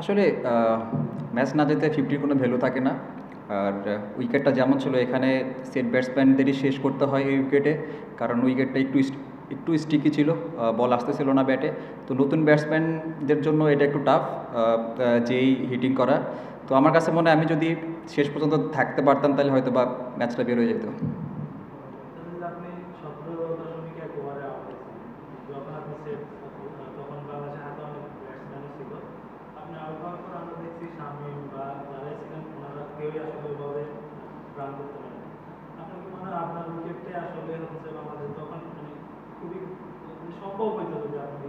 আসলে ম্যাচ না যেতে ফিফটির কোনো ভ্যালু থাকে না। আর উইকেটটা যেমন ছিল, এখানে সেট ব্যাটসম্যানদেরই শেষ করতে হয় এই উইকেটে। কারণ উইকেটটা একটু একটু স্টিকি ছিল বল আসতেছিল না ব্যাটে। তো নতুন ব্যাটসম্যানদের জন্য এটা একটু টাফ যেই হিটিং করা। তো আমার কাছে মনে হয়, আমি যদি শেষ পর্যন্ত থাকতে পারতাম, তাহলে হয়তো বা ম্যাচটা বের হয়ে যেত। আপনি সতেরো দশমিক এক ওভারে আউট হয়েছেন যখন আপনি সেট তখন বাংলাদেশের হাতে অনেক ব্যাটসম্যানও ছিল আপনি করে আমরা দেখছি স্বামী বা যারাই ছিলেন, ওনারা কেউই আসলে ওইভাবে রান করতে পারেন আপনার কি মনে হয় আপনার উইকেটটাই আসলে হচ্ছে বাংলাদেশ তখন মানে খুবই মানে সম্ভব হইতো যদি আপনি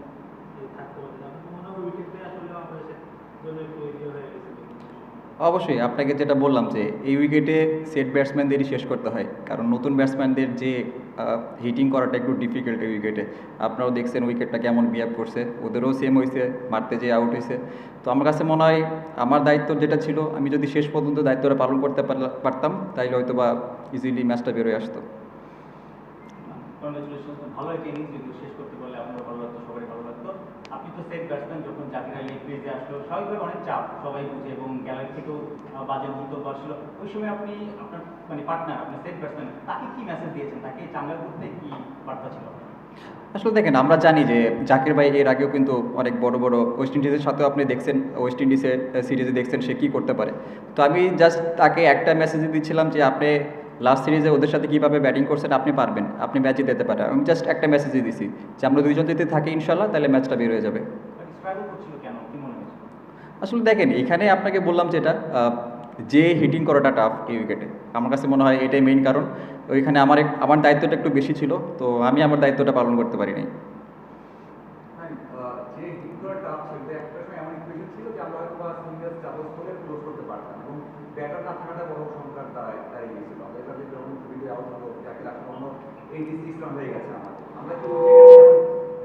থাকতে পারেন আপনার মনে হয় উইকেটটাই আসলে বাংলাদেশের জন্য একটু ইয়ে হয়ে গেছিল অবশ্যই, আপনাকে যেটা বললাম যে এই উইকেটে সেট ব্যাটসম্যানদেরই শেষ করতে হয়। কারণ নতুন ব্যাটসম্যানদের যে হিটিং করাটা একটু ডিফিকাল্ট এই উইকেটে আপনারাও দেখছেন উইকেটটা কেমন বিহেভ করছে। ওদেরও সেম হয়েছে, মারতে যেয়ে আউট হয়েছে। তো আমার কাছে মনে হয়, আমার দায়িত্ব যেটা ছিল, আমি যদি শেষ পর্যন্ত দায়িত্বটা পালন করতে পারতাম, তাইলে হয়তো বা ইজিলি ম্যাচটা বেরোয় আসতো। ভালো একটা ইনিংস শেষ করতে পারলে আপনার ভালো লাগতো সবাই ভালো লাগতো আপনি তো সেট ব্যাটসম্যান যখন জাকির আলী ক্রিজে আসলো, স্বাভাবিকভাবে অনেক চাপ সবাই বুঝে এবং গ্যালারি থেকেও বাজে মন্তব্য আসলো। ওই সময় আপনি আপনার মানে পার্টনার আপনার সেট ব্যাটসম্যান তাকে কি মেসেজ দিয়েছেন? তাকে চাঙ্গা করতে কি বার্তা ছিল? আসলে দেখেন, আমরা জানি যে জাকির ভাই এর আগেও কিন্তু অনেক বড় বড় ওয়েস্ট ইন্ডিজের সাথেও আপনি দেখছেন ওয়েস্ট ইন্ডিজের সিরিজে দেখছেন সে কী করতে পারে। তো আমি জাস্ট তাকে একটা মেসেজ দিচ্ছিলাম যে আপনি লাস্ট সিরিজে ওদের সাথে কীভাবে ব্যাটিং করছেন আপনি পারবেন। আপনি ম্যাচে যেতে পারেন। আমি জাস্ট একটা মেসেজই দিছি যে আমরা দুইজন যদি থাকি ইনশাল্লাহ তাহলে ম্যাচটা বের হয়ে যাবে। আসলে দেখেন এখানে আপনাকে বললাম যেটা যে হিটিং করাটা টাফ এই উইকেটে আমার কাছে মনে হয় এটাই মেইন কারণ। ওইখানে আমার আমার দায়িত্বটা একটু বেশি ছিল তো আমি আমার দায়িত্বটা পালন করতে পারিনি হ্যাঁ, আহ, যে হিট করা টাফ ছিল যে একটা সময় এমন ইকুয়েশন ছিল যে আমরা হয়তো বা সিঙ্গেলস ডাবলস করে ক্লোজ করতে পারতাম এবং ব্যাটার না থাকাটা বড় সংখ্যার দাঁড়ায় দাঁড়িয়ে গেছিল আমরা এটা যে যখন ভিডিও আউট হলো যাকে রাখা অন্য এইটি রান হয়ে গেছে আমরা। তো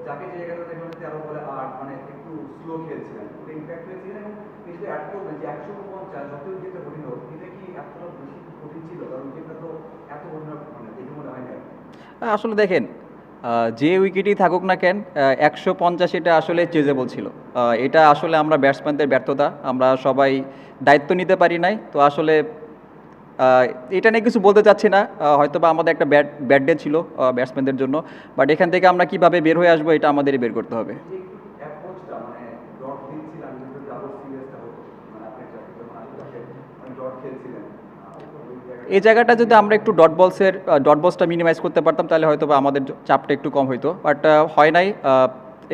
যাকে যে জায়গাটা তেরো বলে আট মানে একটু স্লো খেলছিলেন। ওটা ইম্প্যাক্ট এবং অ্যাড করবেন যে একশো পঞ্চাশ যত উইকেটে কঠিন হোক এটা কি এতটা বেশি কঠিন ছিল? কারণ উইকেটটা তো এত মানে দেখে মনে হয় না আসলে দেখেন যে উইকেটই থাকুক না কেন একশো পঞ্চাশ এটা আসলে চেজেবল ছিল। এটা আসলে আমরা ব্যাটসম্যানদের ব্যর্থতা, আমরা সবাই দায়িত্ব নিতে পারি নাই। তো আসলে এটা নিয়ে কিছু বলতে চাচ্ছি না। হয়তো বা আমাদের একটা ব্যাড ব্যাড ডে ছিল ব্যাটসম্যানদের জন্য। বাট এখান থেকে আমরা কীভাবে বের হয়ে আসব এটা আমাদেরই বের করতে হবে। মানে মানে মানে এই জায়গাটা যদি আমরা একটু ডট বলসের ডট বলসটা মিনিমাইজ করতে পারতাম তাহলে হয়তো বা আমাদের চাপটা একটু কম হইতো। বাট হয় নাই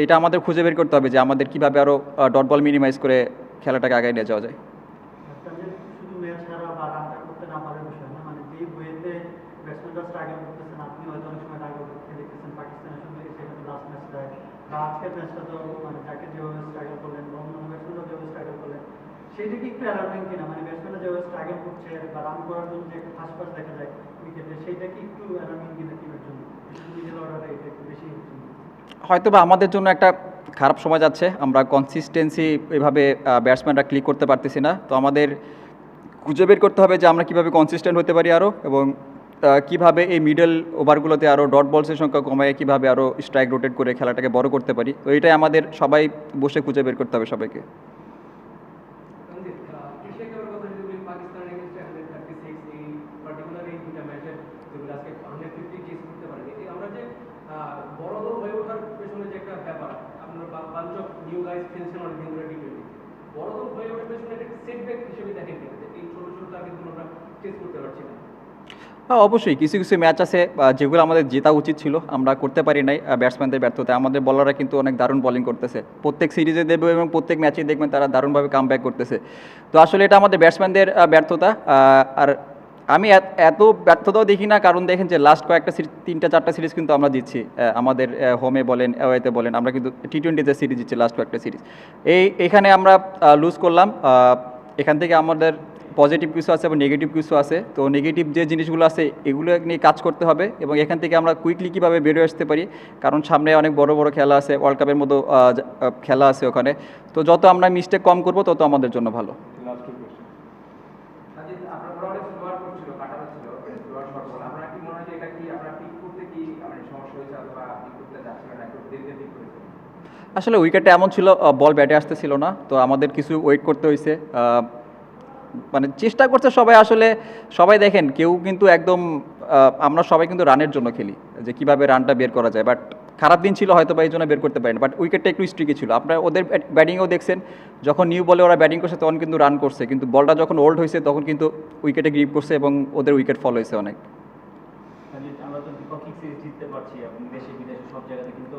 এটা আমাদের খুঁজে বের করতে হবে যে আমাদের কীভাবে আরও ডট বল মিনিমাইজ করে খেলাটাকে আগায় নিয়ে যাওয়া যায় একটা যে শুধু ম্যাচ হারা বা রানটা করতে না পারার বিষয় না মানে যে ওয়েতে করতেছেন আপনি হয়তো অনেক সময় দেখতেছেন পাকিস্তানের সঙ্গে সেখানে লাস্ট ম্যাচটায় বা আজকের ম্যাচটা তো মানে যাকে যেভাবে স্ট্রাগল করলেন যেভাবে স্ট্রাগল করলেন সেইটা কি একটু অ্যালার্মিং কিনা? মানে ব্যাটসম্যানরা যেভাবে স্ট্রাগল করছে বা রান করার জন্য যে একটা দেখা যায় উইকেটে সেইটা কি একটু অ্যালার্মিং কিনা জন্য? মিডল অর্ডারে এটা একটু বেশি হয়তো বা আমাদের জন্য একটা খারাপ সময় যাচ্ছে। আমরা কনসিস্টেন্সি এভাবে ব্যাটসম্যানরা ক্লিক করতে পারতেছি না। তো আমাদের খুঁজে বের করতে হবে যে আমরা কীভাবে কনসিস্টেন্ট হতে পারি আরও এবং কীভাবে এই মিডল ওভারগুলোতে আরও ডট বলসের সংখ্যা কমায় কীভাবে আরও স্ট্রাইক রোটেট করে খেলাটাকে বড় করতে পারি তো এটাই আমাদের সবাই বসে খুঁজে বের করতে হবে সবাইকে রঞ্জিত, আহ, এশিয়া কাপের কথা যদি বলি, পাকিস্তানের against এ 136 এই particular এই দুইটা ম্যাচে যেগুলো আজকে 150 chase করতে পারেনি। এই আমরা যে, আহ, বড় হয়ে ওঠার পেছনে একটা ব্যাপার, আপনার বা- bunch of new guys খেলছেন অনেকদিন ধরে T20 বড় দল ওঠার পেছনে একটা setback হিসেবে দেখেন এই ছোট ছোট আমরা chase করতে পারছি না। হ্যাঁ অবশ্যই। কিছু কিছু ম্যাচ আছে যেগুলো আমাদের জেতা উচিত ছিল। আমরা করতে পারি নাই ব্যাটসম্যানদের ব্যর্থতা আমাদের বলাররা কিন্তু অনেক দারুণ বোলিং করতেছে। প্রত্যেক সিরিজে দেবে এবং প্রত্যেক ম্যাচে দেখবেন তারা দারুণভাবে কাম করতেছে। তো আসলে এটা আমাদের ব্যাটসম্যানদের ব্যর্থতা। আর আমি এত- ব্যর্থতাও দেখি না কারণ দেখেন যে লাস্ট কয়েকটা সিরিজ তিনটা চারটা সিরিজ কিন্তু আমরা আহ, আমাদের হোমে বলেন অ্যাওয়েতে বলেন আমরা কিন্তু টি টোয়েন্টিতে সিরিজ জিতছি লাস্ট কয়েকটা সিরিজ এই এখানে আমরা লুজ করলাম। এখান থেকে আমাদের পজিটিভ কিছু আছে এবং নেগেটিভ কিছু আছে। তো নেগেটিভ যে জিনিসগুলো আছে এগুলো নিয়ে কাজ করতে হবে এবং এখান থেকে আমরা কুইকলি কীভাবে বেরোয় আসতে পারি কারণ সামনে অনেক বড় বড় খেলা আছে ওয়ার্ল্ড কাপের মতো খেলা আছে ওখানে। তো যত আমরা মিস্টেক কম করব তত আমাদের জন্য ভালো। মনে আসলে উইকেটটা এমন ছিল বল ব্যাটে আসতেছিল না তো আমাদের কিছু ওয়েট করতে হয়েছে মানে চেষ্টা করছে সবাই আসলে, সবাই দেখেন, কেউ কিন্তু একদম আমরা সবাই কিন্তু রানের জন্য খেলি, যে কীভাবে রানটা বের করা যায় বাট খারাপ দিন ছিল হয়তো বা এই জন্য বের করতে পারেন বাট উইকেটটা একটু স্ট্রিকি ছিল। আপনার ওদের ব্যাটিংও দেখছেন, যখন নিউ বলে ওরা ব্যাটিং করছে, তখন কিন্তু রান করছে, কিন্তু বলটা যখন ওল্ড হয়েছে তখন কিন্তু উইকেটে গ্রিপ করছে এবং ওদের উইকেট ফল হয়েছে অনেক মানে আমরা তো দ্বিপাক্ষিক সিরিজ জিততে পারছি আপনি দেশে বিদেশে সব জায়গাতে কিন্তু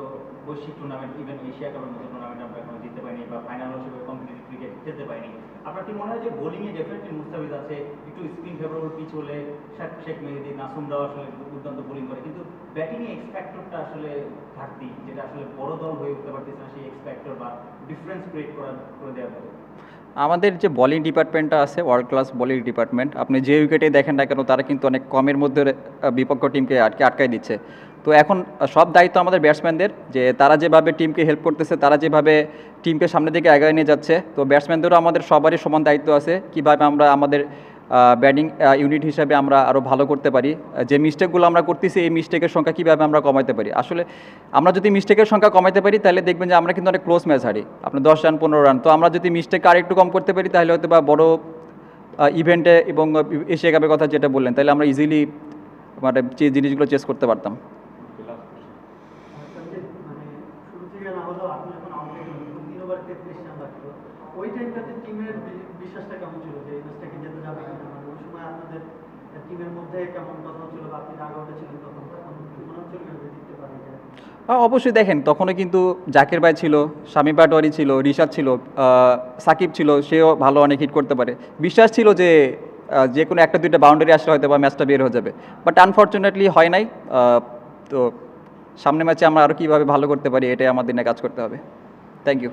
বৈশ্বিক টুর্নামেন্ট ইভেন এশিয়া কাপের মতো টুর্নামেন্ট আমরা এখনও জিততে পারিনি বা ফাইনাল হিসেবে কম্পিটিটিভ ক্রিকেট খেলতে পারিনি। আপনার কি মনে হয় যে বোলিংয়ে ডেফিনেটলি মুস্তাফিজ আছে? একটু স্পিন ফেভারেবল পিচ হলে শেখ শেখ মেহেদি নাসুমরাও আসলে দুর্দান্ত বোলিং করে। কিন্তু ব্যাটিংয়ে এক্স ফ্যাক্টরটা আসলে ঘাটতি, যেটা আসলে বড় দল হয়ে উঠতে পারতেছে না সেই এক্স ফ্যাক্টর বা ডিফারেন্স ক্রিয়েট করা করে দেওয়া মতো। আমাদের যে বোলিং ডিপার্টমেন্টটা আছে ওয়ার্ল্ড ক্লাস বোলিং ডিপার্টমেন্ট আপনি যে উইকেটে দেখেন না কেন, তারা কিন্তু অনেক কমের মধ্যে বিপক্ষ টিমকে আটকে আটকাই দিচ্ছে। তো এখন সব দায়িত্ব আমাদের ব্যাটসম্যানদের যে তারা যেভাবে টিমকে হেল্প করতেছে, তারা যেভাবে টিমকে সামনের দিকে এগিয়ে নিয়ে যাচ্ছে। তো ব্যাটসম্যানদেরও আমাদের সবারই সমান দায়িত্ব আছে, কীভাবে আমরা আমাদের ব্যাটিং ইউনিট হিসাবে আমরা আরও ভালো করতে পারি যে মিস্টেকগুলো আমরা করতেছি, এই মিস্টেকের সংখ্যা কীভাবে আমরা কমাতে পারি। আসলে আমরা যদি মিস্টেকের সংখ্যা কমাতে পারি, তাহলে দেখবেন যে আমরা কিন্তু অনেক ক্লোজ ম্যাচ হারি। আপনার দশ রান, পনেরো রান, তো আমরা যদি মিস্টেক আর একটু কম করতে পারি, তাহলে হয়তো বা বড় ইভেন্টে এবং এশিয়া কাপের কথা যেটা বললেন, তাহলে আমরা ইজিলি মানে যে জিনিসগুলো চেস করতে পারতাম মানে শুরু থেকে না হলেও আপনি যখন আউট হয়ে গেলেন তিন ওভার তেত্রিশ রান বাকি ওই টাইমটাতে টিমের বিশ্বাসটা কেমন ছিল যে এই ম্যাচটাকে যেতে যাবে কিনা মানে ওই সময় আপনাদের অবশ্যই দেখেন, তখনও কিন্তু জাকির ভাই ছিল স্বামী পাটোয়ারি ছিল, রিশাদ ছিল সাকিব ছিল, সেও ভালো অনেক হিট করতে পারে। বিশ্বাস ছিল যে যে কোনো একটা দুইটা বাউন্ডারি আসলে হয়তো বা ম্যাচটা বের হয়ে যাবে। বাট আনফর্চুনেটলি হয় নাই তো সামনে ম্যাচে আমরা আরও কীভাবে ভালো করতে পারি, এটাই আমাদের নিয়ে কাজ করতে হবে। Thank you